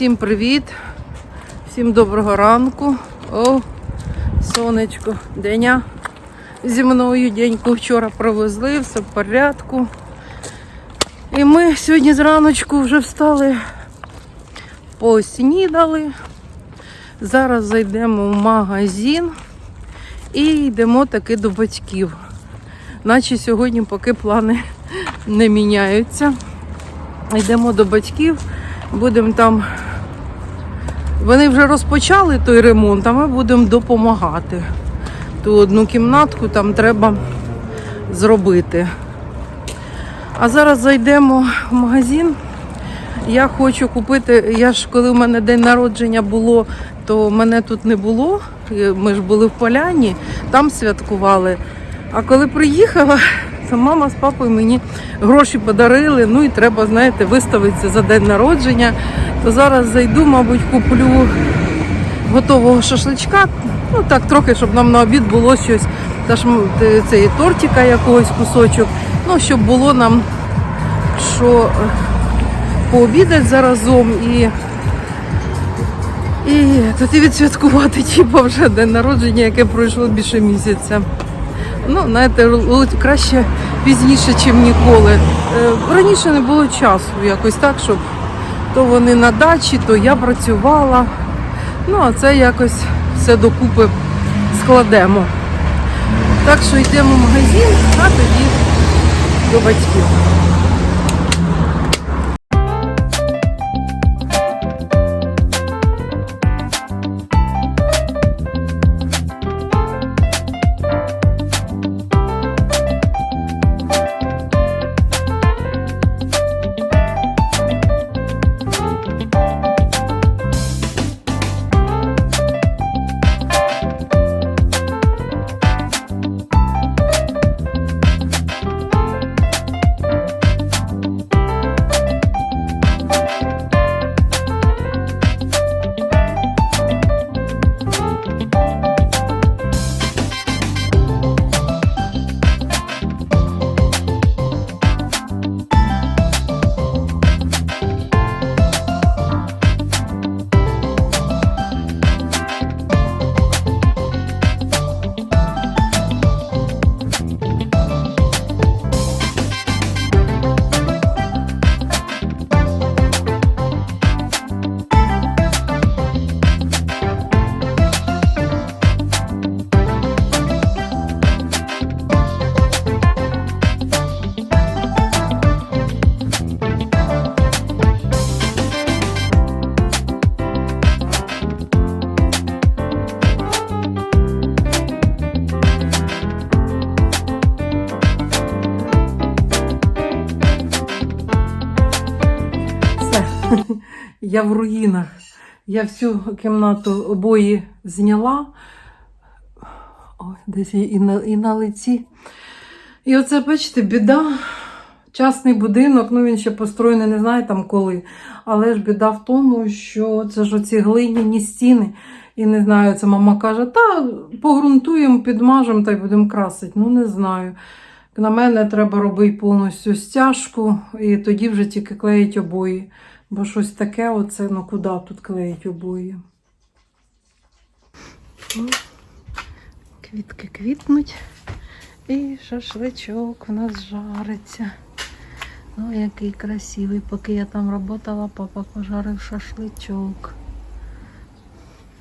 Всім привіт, всім доброго ранку. О, сонечко, Деня зі мною деньку вчора провезли, все в порядку. І ми сьогодні зраночку вже встали, поснідали. Зараз зайдемо в магазин і йдемо таки до батьків. Наче сьогодні поки плани не міняються. Йдемо до батьків, будемо там. Вони вже розпочали той ремонт, а ми будемо допомагати. Ту одну кімнатку там треба зробити. А зараз зайдемо в магазин. Я хочу купити. Я ж коли в мене день народження було, то мене тут не було. Ми ж були в поляні, там святкували. А коли приїхала, то мама з папою мені гроші подарили. Ну і треба, знаєте, виставитися за день народження. То зараз зайду, мабуть, куплю готового шашличка. Ну так, трохи, щоб нам на обід було щось. Та ж цей тортика якогось кусочок. Ну, щоб було нам що пообідати заразом і. І тоді відсвяткувати типу, вже день народження, яке пройшло більше місяця. Ну, знаєте, краще пізніше, ніж ніколи. Е, Раніше не було часу якось так, щоб то вони на дачі, то я працювала. Ну, а це якось все докупи складемо. Так що йдемо в магазин, а тоді до батьків. Я в руїнах. Я всю кімнату обої зняла. Ой, десь і на, і на лиці. І оце, бачите, біда. Частний будинок, ну він ще построєний, не знаю там коли. Але ж біда в тому, що це ж оці глиняні стіни. І не знаю, це мама каже, та погрунтуємо, підмажемо та й будемо красити. Ну, не знаю. На мене треба робити повністю стяжку, і тоді вже тільки клеїть обої. Бо щось таке, оце, ну куди тут клеїть обої. Квітки квітнуть. І шашличок у нас жариться. Ну, який красивий. Поки я там працювала, папа пожарив шашличок.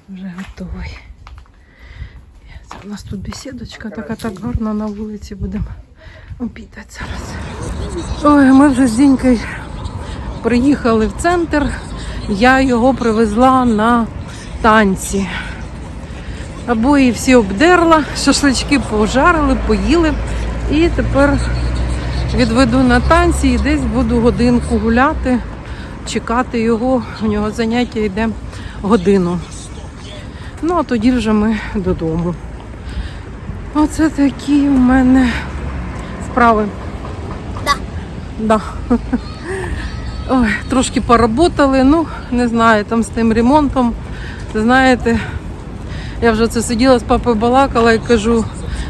Вже готовий. Це у нас тут бесідочка така так гарна на вулиці будемо обідати зараз. Ой, ми вже з Дінькою приїхали в центр. Я його привезла на танці. Обої всі обдерла, шашлички пожарили, поїли. І тепер відведу на танці і десь буду годинку гуляти, чекати його. У нього заняття йде годину. Ну, а тоді вже ми додому. Оце такі у мене справи. Да. Да. Ой, трошки поработали, ну, не знаю, там з тим ремонтом. Знаєте, я вже це сиділа з папою балакала і кажу,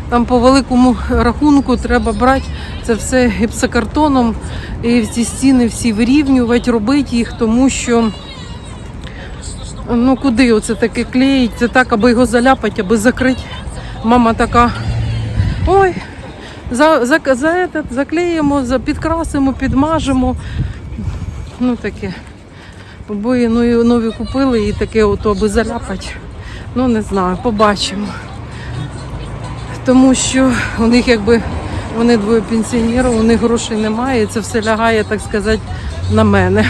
там по великому рахунку треба брати це все гіпсокартоном і ці стіни всі вирівнювати, робити їх, тому що Ну куди оце таке клеїть? Це так, аби його заляпати, аби закрити. Мама така. Ой, за, за, за этот, заклеїмо, за, підкрасимо, підмажемо. Ну таке. Обоє нові, нові купили і таке ото, аби заляпати. Ну не знаю, побачимо. Тому що у них якби вони двоє пенсіонерів, у них грошей немає, і це все лягає, так сказати, на мене.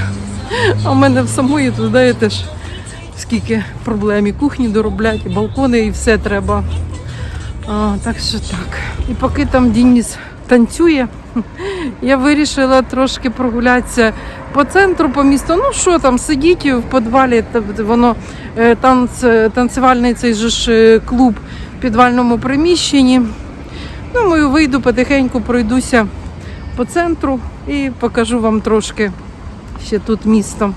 А в мене в самої тут, знаєте ж, скільки проблем. І кухні доробляти, і балкони, і все треба. А, так що так. І поки там Дініс танцює, я вирішила трошки прогулятися по центру, по місту. Ну що там, сидіть в підвалі, воно е, танц, танцювальний цей же ж е, клуб в підвальному приміщенні. Думаю, вийду потихеньку, пройдуся по центру і покажу вам трошки ще тут місто.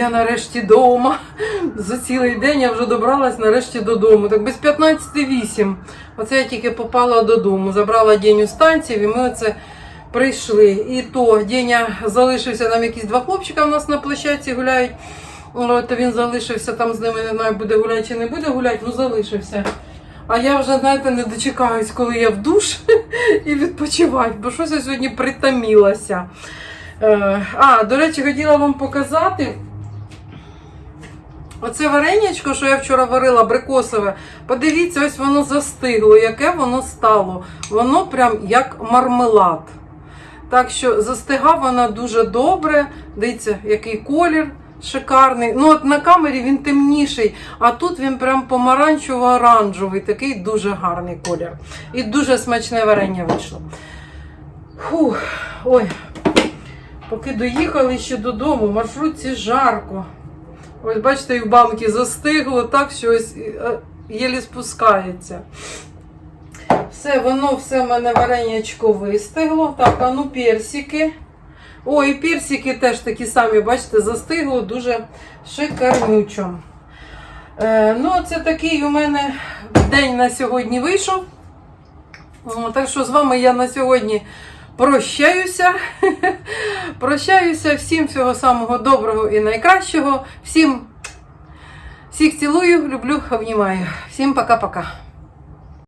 Я нарешті вдома. За цілий день я вже добралась нарешті додому. Так без 15.08. Оце я тільки попала додому. Забрала Деню з танців і ми оце прийшли. І то Деня залишився, там якісь два хлопчика у нас на площадці гуляють. То він залишився там з ними, не знаю, буде гуляти чи не буде гуляти, ну залишився. А я вже, знаєте, не дочекаюсь, коли я в душ і відпочивати, бо щось я сьогодні притомілася. Е, А, до речі, хотіла вам показати. Оце варенячко, що я вчора варила, абрикосове. Подивіться, ось воно застигло, яке воно стало. Воно прям як мармелад. Так що застигав вона дуже добре. Дивіться, який колір шикарний. Ну, от на камері він темніший, а тут він прям помаранчево-оранжевий, такий дуже гарний колір. І дуже смачне варення вийшло. Фух, ой. Поки доїхали ще додому, маршрутці жарко. Ось бачите, і в банки застигло так, що ось е, єлі спускається. Все, воно все в мене варенячко вистигло. Так, а ну персики. О, і персики теж такі самі, бачите, застигло дуже шикарнючо. Е, ну, це такий у мене день на сьогодні вийшов. Так що з вами я на сьогодні прощаюся. Прощаюся всім всього самого доброго і найкращого. Всім всіх цілую, люблю, обнімаю. Всім пока-пока.